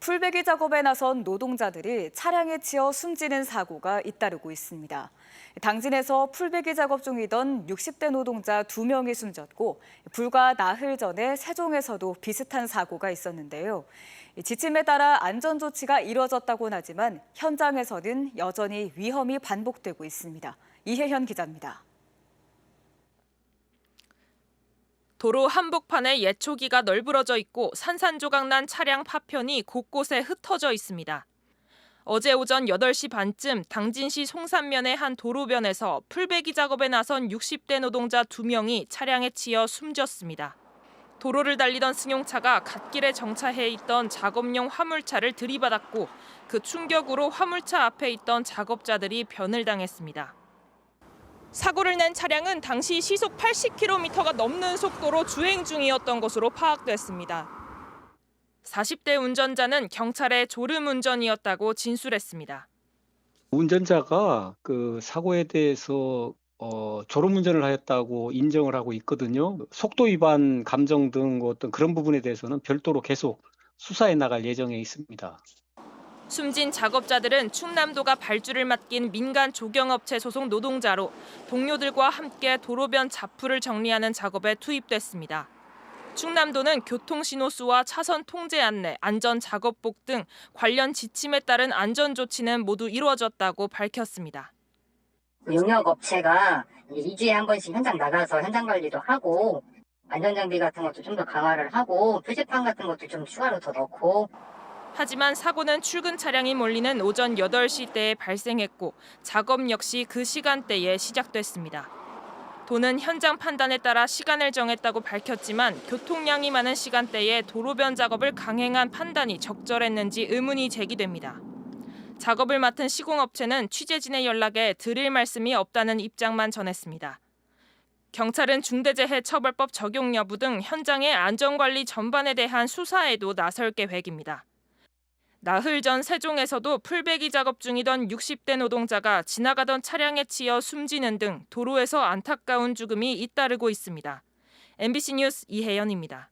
풀베기 작업에 나선 노동자들이 차량에 치여 숨지는 사고가 잇따르고 있습니다. 당진에서 풀베기 작업 중이던 60대 노동자 2명이 숨졌고 불과 나흘 전에 세종에서도 비슷한 사고가 있었는데요. 지침에 따라 안전 조치가 이뤄졌다곤 하지만 현장에서는 여전히 위험이 반복되고 있습니다. 이혜현 기자입니다. 도로 한복판에 예초기가 널브러져 있고 산산조각난 차량 파편이 곳곳에 흩어져 있습니다. 어제 오전 8시 반쯤 당진시 송산면의 한 도로변에서 풀베기 작업에 나선 60대 노동자 2명이 차량에 치여 숨졌습니다. 도로를 달리던 승용차가 갓길에 정차해 있던 작업용 화물차를 들이받았고 그 충격으로 화물차 앞에 있던 작업자들이 변을 당했습니다. 사고를 낸 차량은 당시 시속 80km가 넘는 속도로 주행 중이었던 것으로 파악됐습니다. 40대 운전자는 경찰에 졸음 운전이었다고 진술했습니다. 운전자가 그 사고에 대해서 어, 졸음 운전을 하였다고 인정을 하고 있거든요. 속도 위반 감정 등 어떤 그런 부분에 대해서는 별도로 계속 수사해 나갈 예정에 있습니다. 숨진 작업자들은 충남도가 발주를 맡긴 민간 조경업체 소속 노동자로 동료들과 함께 도로변 자풀을 정리하는 작업에 투입됐습니다. 충남도는 교통신호수와 차선 통제 안내, 안전 작업복 등 관련 지침에 따른 안전 조치는 모두 이루어졌다고 밝혔습니다. 용역 업체가 2주에 한 번씩 현장 나가서 현장 관리도 하고 안전장비 같은 것도 좀 더 강화를 하고 표지판 같은 것도 좀 추가로 더 넣고 하지만 사고는 출근 차량이 몰리는 오전 8시 때에 발생했고 작업 역시 그 시간대에 시작됐습니다. 도는 현장 판단에 따라 시간을 정했다고 밝혔지만 교통량이 많은 시간대에 도로변 작업을 강행한 판단이 적절했는지 의문이 제기됩니다. 작업을 맡은 시공업체는 취재진의 연락에 드릴 말씀이 없다는 입장만 전했습니다. 경찰은 중대재해 처벌법 적용 여부 등 현장의 안전관리 전반에 대한 수사에도 나설 계획입니다. 나흘 전 세종에서도 풀베기 작업 중이던 60대 노동자가 지나가던 차량에 치여 숨지는 등 도로에서 안타까운 죽음이 잇따르고 있습니다. MBC 뉴스 이혜연입니다.